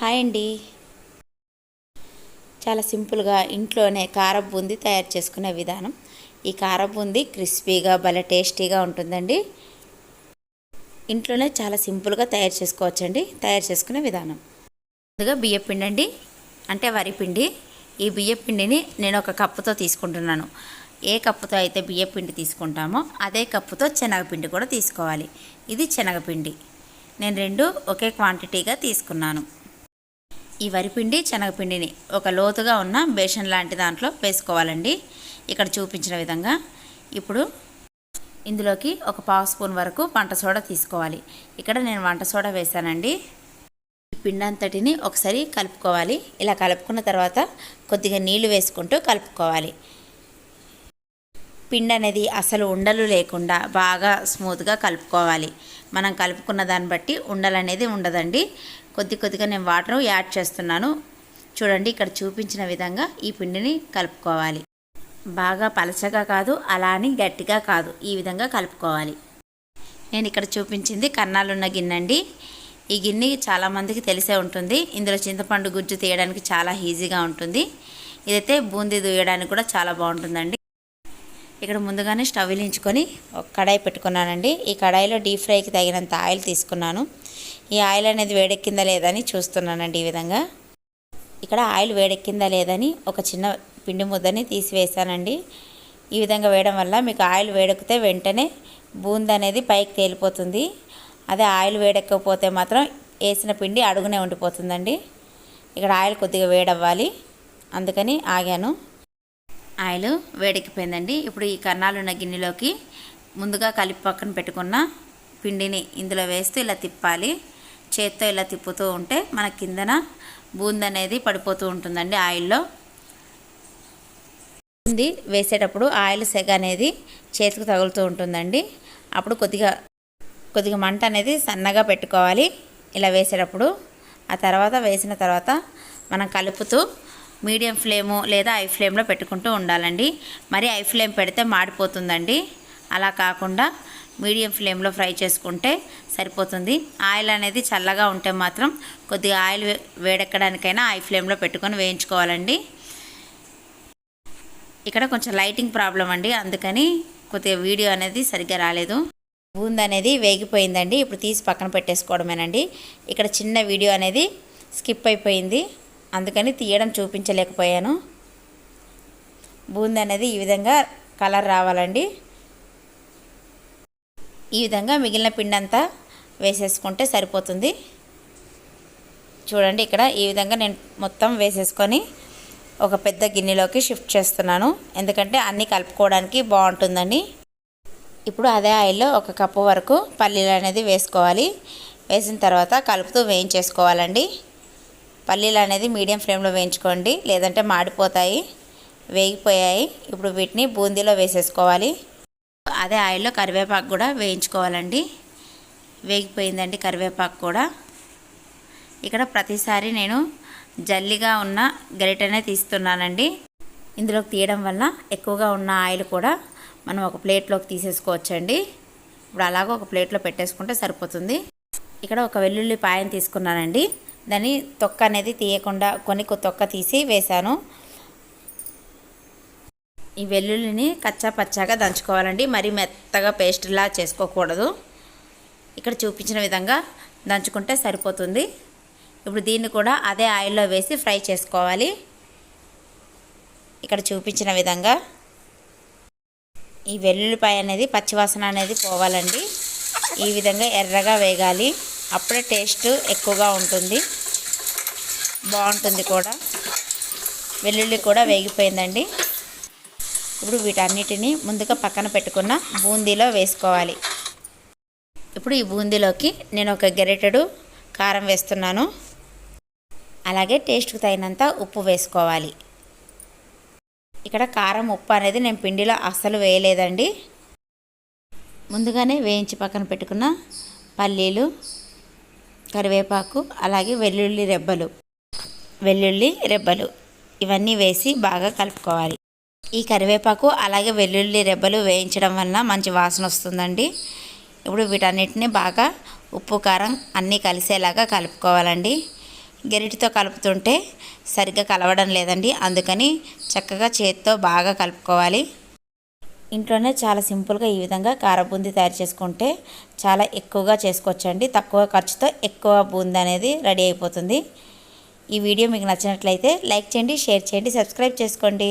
Hi అండి. చాలా సింపుల్గా ఇంట్లోనే కారం బూంది తయారు చేసుకునే విధానం. ఈ కారం బూంది క్రిస్పీగా భలే టేస్టీగా ఉంటుందండి. ఇంట్లోనే చాలా సింపుల్గా తయారు చేసుకోవచ్చండి. తయారు చేసుకునే విధానం. ముందుగా బియ్యపిండి అండి. అంటే వరి పిండి. ఈ బియ్యపిండిని నేను ఒక కప్పుతో తీసుకుంటున్నాను. ఏ కప్పుతో అయితే బియ్యపిండి తీసుకుంటామో అదే కప్పుతో శనగపిండి కూడా తీసుకోవాలి. ఇది శనగపిండి. నేను రెండు ఒకే క్వాంటిటీగా తీసుకున్నాను. ఈ వరిపిండి శనగపిండిని ఒక లోతుగా ఉన్న బేషన్ లాంటి దాంట్లో వేసుకోవాలండి. ఇక్కడ చూపించిన విధంగా ఇప్పుడు ఇందులోకి ఒక పావు స్పూన్ వరకు వంట సోడా తీసుకోవాలి. ఇక్కడ నేను వంట సోడా వేసానండి ఈ పిండి అంతటిని ఒకసారి కలుపుకోవాలి. ఇలా కలుపుకున్న తర్వాత కొద్దిగా నీళ్ళు వేసుకుంటూ కలుపుకోవాలి. పిండి అనేది అసలు ఉండలు లేకుండా బాగా స్మూత్గా కలుపుకోవాలి. మనం కలుపుకున్న దాన్ని బట్టి ఉండలు అనేది ఉండదండి. కొద్ది కొద్దిగా నేను వాటర్ యాడ్ చేస్తున్నాను. చూడండి ఇక్కడ చూపించిన విధంగా ఈ పిండిని కలుపుకోవాలి. బాగా పలచగా కాదు అలా అని గట్టిగా కాదు ఈ విధంగా కలుపుకోవాలి. నేను ఇక్కడ చూపించింది కన్నాలున్న గిన్నె అండి ఈ గిన్నె చాలామందికి తెలిసే ఉంటుంది. ఇందులో చింతపండు గుజ్జు తీయడానికి చాలా ఈజీగా ఉంటుంది. ఇదైతే బూందీ దూయడానికి కూడా చాలా బాగుంటుందండి. ఇక్కడ ముందుగానే స్టవ్ వెలించుకొని ఒక కడాయి పెట్టుకున్నానండి. ఈ కడాయిలో డీప్ ఫ్రైకి తగినంత ఆయిల్ తీసుకున్నాను. ఈ ఆయిల్ అనేది వేడెక్కిందా లేదని చూస్తున్నానండి ఈ విధంగా. ఇక్కడ ఆయిల్ వేడెక్కిందా లేదని ఒక చిన్న పిండి ముద్దని తీసివేసానండి ఈ విధంగా వేయడం వల్ల మీకు ఆయిల్ వేడెక్కితే వెంటనే బూంద్ అనేది పైకి తేలిపోతుంది. అదే ఆయిల్ వేడెక్కకపోతే మాత్రం వేసిన పిండి అడుగునే ఉండిపోతుందండి. ఇక్కడ ఆయిల్ కొద్దిగా వేడవ్వాలి. అందుకని ఆగాను. ఆయిల్ వేడెక్కిపోయిందండి. ఇప్పుడు ఈ కన్నాలున్న గిన్నెలోకి ముందుగా కలిపి పక్కన పెట్టుకున్న పిండిని ఇందులో వేస్తూ ఇలా తిప్పాలి. చేత్తో ఇలా తిప్పుతూ ఉంటే మన కిందన బూంద్ అనేది పడిపోతూ ఉంటుందండి ఆయిల్లో. బూంది వేసేటప్పుడు ఆయిల్ సెగ అనేది చేతికి తగులుతూ ఉంటుందండి. అప్పుడు కొద్దిగా కొద్దిగా మంట అనేది సన్నగా పెట్టుకోవాలి. ఇలా వేసేటప్పుడు ఆ తర్వాత వేసిన తర్వాత మనం కలుపుతూ మీడియం ఫ్లేము లేదా ఐ ఫ్లేమ్లో పెట్టుకుంటూ ఉండాలండి. మరి ఐ ఫ్లేమ్ పెడితే మాడిపోతుందండి. అలా కాకుండా మీడియం ఫ్లేమ్లో ఫ్రై చేసుకుంటే సరిపోతుంది. ఆయిల్ అనేది చల్లగా ఉంటే మాత్రం కొద్దిగా ఆయిల్ వేడెక్కడానికైనా ఐ ఫ్లేమ్లో పెట్టుకొని వేయించుకోవాలండి. ఇక్కడ కొంచెం లైటింగ్ ప్రాబ్లం అండి. అందుకని కొద్దిగా వీడియో అనేది సరిగ్గా రాలేదు. బూంద్ అనేది వేగిపోయిందండి. ఇప్పుడు తీసి పక్కన పెట్టేసుకోవడమేనండి. ఇక్కడ చిన్న వీడియో అనేది స్కిప్ అయిపోయింది. అందుకని తీయడం చూపించలేకపోయాను. బూందీ అనేది ఈ విధంగా కలర్ రావాలండి. ఈ విధంగా మిగిలిన పిండి అంతా వేసేసుకుంటే సరిపోతుంది. చూడండి ఇక్కడ ఈ విధంగా నేను మొత్తం వేసేసుకొని ఒక పెద్ద గిన్నెలోకి షిఫ్ట్ చేస్తున్నాను. ఎందుకంటే అన్నీ కలుపుకోవడానికి బాగుంటుందండి. ఇప్పుడు అదే ఆయిల్లో ఒక కప్పు వరకు పల్లీలు అనేది వేసుకోవాలి. వేసిన తర్వాత కలుపుతూ వేయించేసుకోవాలండి. పల్లీలు అనేది మీడియం ఫ్లేమ్లో వేయించుకోండి. లేదంటే మాడిపోతాయి వేగిపోయాయి. ఇప్పుడు వీటిని బూందీలో వేసేసుకోవాలి. అదే ఆయిల్లో కరివేపాకు కూడా వేయించుకోవాలండి. వేగిపోయిందండి కరివేపాకు కూడా. ఇక్కడ ప్రతిసారి నేను జల్లిగా ఉన్న గరిటనే తీస్తున్నానండి. ఇందులోకి తీయడం వల్ల ఎక్కువగా ఉన్న ఆయిల్ కూడా మనం ఒక ప్లేట్లోకి తీసేసుకోవచ్చండి. ఇప్పుడు అలాగ ఒక ప్లేట్లో పెట్టేసుకుంటే సరిపోతుంది. ఇక్కడ ఒక వెల్లుల్లి పాయం తీసుకున్నానండి. దాన్ని తొక్క అనేది తీయకుండా కొన్ని తొక్క తీసి వేశాను. ఈ వెల్లుల్లిని కచ్చా పచ్చాగా దంచుకోవాలండి. మరి మెత్తగా పేస్ట్లా చేసుకోకూడదు. ఇక్కడ చూపించిన విధంగా దంచుకుంటే సరిపోతుంది. ఇప్పుడు దీన్ని కూడా అదే ఆయిల్లో వేసి ఫ్రై చేసుకోవాలి. ఇక్కడ చూపించిన విధంగా ఈ వెల్లుల్లిపాయ అనేది పచ్చివాసన అనేది పోవాలండి. ఈ విధంగా ఎర్రగా వేగాలి. అప్పుడే టేస్ట్ ఎక్కువగా ఉంటుంది. బాగుంటుంది కూడా. వెల్లుల్లి కూడా వేగిపోయిందండి. ఇప్పుడు వీటన్నిటిని ముందుగా పక్కన పెట్టుకున్న బూందీలో వేసుకోవాలి. ఇప్పుడు ఈ బూందీలోకి నేను ఒక గెరెటెడు కారం వేస్తున్నాను. అలాగే టేస్ట్కి తగినంత ఉప్పు వేసుకోవాలి. ఇక్కడ కారం ఉప్పు అనేది నేను పిండిలో అస్సలు వేయలేదండి. ముందుగానే వేయించి పక్కన పెట్టుకున్న పల్లీలు కరివేపాకు అలాగే వెల్లుల్లి రెబ్బలు. వెల్లుల్లి రెబ్బలు. ఇవన్నీ వేసి బాగా కలుపుకోవాలి. ఈ కరివేపాకు అలాగే వెల్లుల్లి రెబ్బలు వేయించడం వల్ల మంచి వాసన వస్తుందండి. ఇప్పుడు వీటన్నిటిని బాగా ఉప్పు కారం అన్నీ కలిసేలాగా కలుపుకోవాలండి. గెరిటితో కలుపుతుంటే సరిగ్గా కలవడం లేదండి. అందుకని చక్కగా చేతితో బాగా కలుపుకోవాలి. ఇంట్లోనే చాలా సింపుల్గా ఈ విధంగా కార బూందీ తయారు చేసుకుంటే చాలా ఎక్కువగా చేసుకోవచ్చండి. తక్కువ ఖర్చుతో ఎక్కువ బూందీ అనేది రెడీ అయిపోతుంది. ఈ వీడియో మీకు నచ్చినట్లయితే లైక్ చేయండి షేర్ చేయండి సబ్స్క్రైబ్ చేసుకోండి.